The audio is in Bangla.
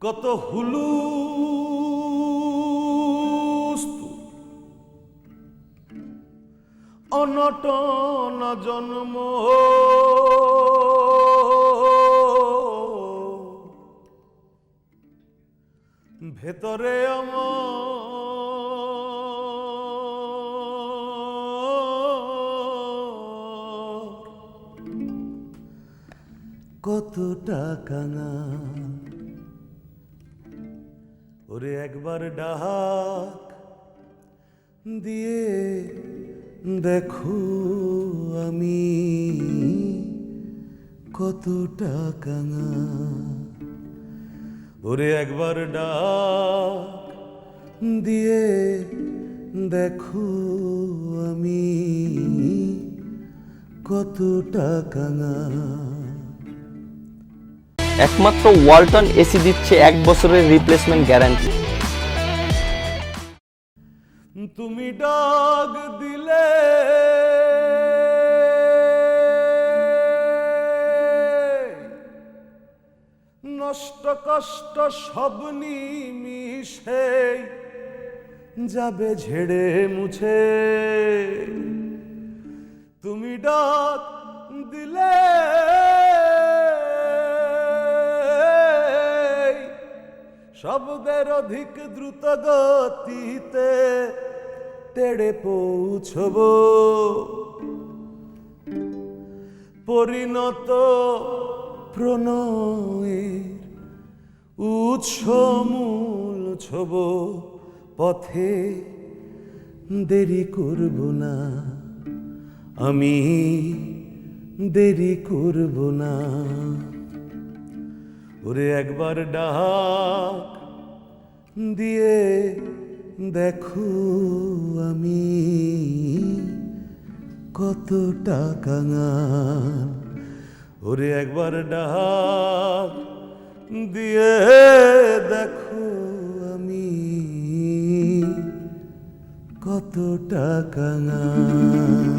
কত হুলু অনটন জন্ম। ভেতরে আমার কত টাকা না। ওরে একবার ডাক দিয়ে দেখো আমি কত টাকা না। ওরে একবার ডাক দিয়ে দেখো আমি কত টাকা না। একমাত্র ওয়ালটন এসি দিচ্ছে এক বছরের রিপ্লেসমেন্ট গ্যারান্টি তুমি ডাক দিলে। নষ্ট কষ্ট সব নিমিশে যাবে ঝেড়ে মুছে। তুমি ডাক দিলে। শব্দের অধিক দ্রুত গতিতে তেড়ে পৌঁছব। পরিণত প্রণয়ের উৎস মূল ছব। পথে দেরি করব না, আমি দেরি করব না। ওরে একবার ডাক দিয়ে দেখো আমি কত টাকা ওরে একবার ডাক দিয়ে দেখো আমি কত টাকা গান